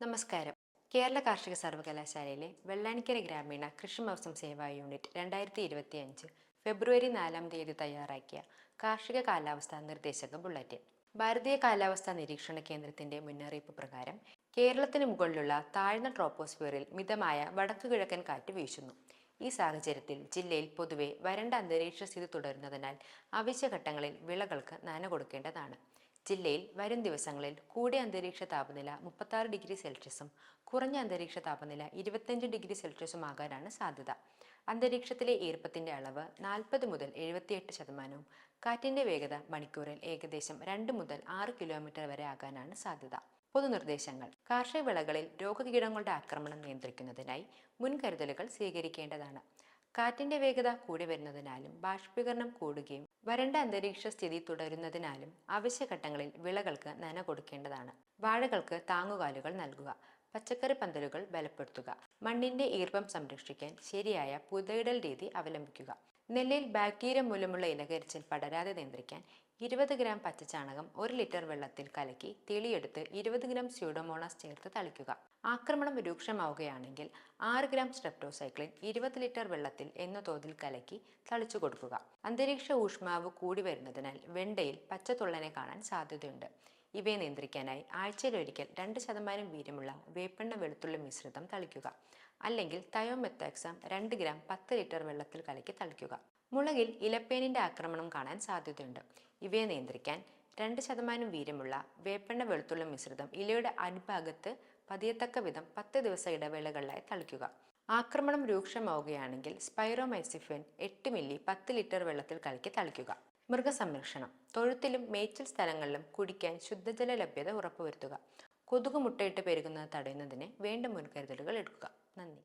നമസ്കാരം. കേരള കാർഷിക സർവകലാശാലയിലെ വെള്ളാനിക്കര ഗ്രാമീണ കൃഷി മൗസം സേവാ യൂണിറ്റ് രണ്ടായിരത്തി ഇരുപത്തി അഞ്ച് ഫെബ്രുവരി നാലാം തീയതി തയ്യാറാക്കിയ കാർഷിക കാലാവസ്ഥാ നിർദ്ദേശക ബുള്ളറ്റിൻ. ഭാരതീയ കാലാവസ്ഥാ നിരീക്ഷണ കേന്ദ്രത്തിന്റെ മുന്നറിയിപ്പ് പ്രകാരം കേരളത്തിന് മുകളിലുള്ള താഴ്ന്ന ട്രോപ്പോസ്ഫിയറിൽ മിതമായ വടക്കു കിഴക്കൻ കാറ്റ് വീശുന്നു. ഈ സാഹചര്യത്തിൽ ജില്ലയിൽ പൊതുവെ വരണ്ട അന്തരീക്ഷ സ്ഥിതി തുടരുന്നതിനാൽ അവശ്യഘട്ടങ്ങളിൽ വിളകൾക്ക് നന കൊടുക്കേണ്ടതാണ്. ജില്ലയിൽ വരും ദിവസങ്ങളിൽ കൂടിയ അന്തരീക്ഷ താപനില മുപ്പത്താറ് ഡിഗ്രി സെൽഷ്യസും കുറഞ്ഞ അന്തരീക്ഷ താപനില ഇരുപത്തഞ്ച് ഡിഗ്രി സെൽഷ്യസും ആകാനാണ് സാധ്യത. അന്തരീക്ഷത്തിലെ ഈർപ്പത്തിന്റെ അളവ് നാൽപ്പത് മുതൽ എഴുപത്തിയെട്ട് ശതമാനവും കാറ്റിന്റെ വേഗത മണിക്കൂറിൽ ഏകദേശം രണ്ട് മുതൽ ആറ് കിലോമീറ്റർ വരെ ആകാനാണ് സാധ്യത. പൊതുനിർദ്ദേശങ്ങൾ. കാർഷിക വിളകളിൽ രോഗകീടങ്ങളുടെ ആക്രമണം നിയന്ത്രിക്കുന്നതിനായി മുൻകരുതലുകൾ സ്വീകരിക്കേണ്ടതാണ്. കാറ്റിന്റെ വേഗത കൂടി വരുന്നതിനാലും ബാഷ്പീകരണം കൂടുകയും വരണ്ട അന്തരീക്ഷ സ്ഥിതി തുടരുന്നതിനാലും അവശ്യഘട്ടങ്ങളിൽ വിളകൾക്ക് നന കൊടുക്കേണ്ടതാണ്. വാഴകൾക്ക് താങ്ങുകാലുകൾ നൽകുക. പച്ചക്കറി പന്തലുകൾ ബലപ്പെടുത്തുക. മണ്ണിന്റെ ഈർപ്പം സംരക്ഷിക്കാൻ ശരിയായ പുതയിടൽ രീതി അവലംബിക്കുക. നെല്ലിൽ ബാക്ടീരിയ മൂലമുള്ള ഇലകരിച്ചിൽ പടരാതെ നിയന്ത്രിക്കാൻ ഇരുപത് ഗ്രാം പച്ചച്ചാണകം ഒരു ലിറ്റർ വെള്ളത്തിൽ കലക്കി തെളിയെടുത്ത് ഇരുപത് ഗ്രാം സ്യൂഡോമോണാസ് ചേർത്ത് തളിക്കുക. ആക്രമണം രൂക്ഷമാവുകയാണെങ്കിൽ ആറ് ഗ്രാം സ്ട്രെപ്റ്റോസൈക്ലിൻ ഇരുപത് ലിറ്റർ വെള്ളത്തിൽ എന്ന തോതിൽ കലക്കി തളിച്ചു കൊടുക്കുക. അന്തരീക്ഷ ഊഷ്മാവ് കൂടി വരുന്നതിനാൽ വെണ്ടയിൽ പച്ചത്തുള്ളനെ കാണാൻ സാധ്യതയുണ്ട്. ഇവയെ നിയന്ത്രിക്കാനായി ആഴ്ചയിൽ ഒരിക്കൽ രണ്ട് ശതമാനം വീര്യമുള്ള വേപ്പെണ്ണ വെളുത്തുള്ളി മിശ്രിതം തളിക്കുക. അല്ലെങ്കിൽ തയോമെത്താക്സം രണ്ട് ഗ്രാം പത്ത് ലിറ്റർ വെള്ളത്തിൽ കലക്കി തളിക്കുക. മുളകിൽ ഇലപ്പേനിന്റെ ആക്രമണം കാണാൻ സാധ്യതയുണ്ട്. ഇവയെ നിയന്ത്രിക്കാൻ രണ്ട് ശതമാനം വീര്യമുള്ള വേപ്പെണ്ണ വെളുത്തുള്ള മിശ്രിതം ഇലയുടെ അടിഭാഗത്ത് പതിയത്തക്ക വിധം പത്ത് ദിവസ ഇടവേളകളിലായി തളിക്കുക. ആക്രമണം രൂക്ഷമാവുകയാണെങ്കിൽ സ്പൈറോമൈസിഫിൻ എട്ട് മില്ലി പത്ത് ലിറ്റർ വെള്ളത്തിൽ കലക്കി തളിക്കുക. മൃഗസംരക്ഷണം. തൊഴുത്തിലും മേച്ചിൽ സ്ഥലങ്ങളിലും കുടിക്കാൻ ശുദ്ധജല ലഭ്യത ഉറപ്പുവരുത്തുക. കൊതുക് മുട്ടയിട്ട് പെരുകുന്നത് തടയുന്നതിന് വേണ്ട മുൻകരുതലുകൾ എടുക്കുക. നന്ദി.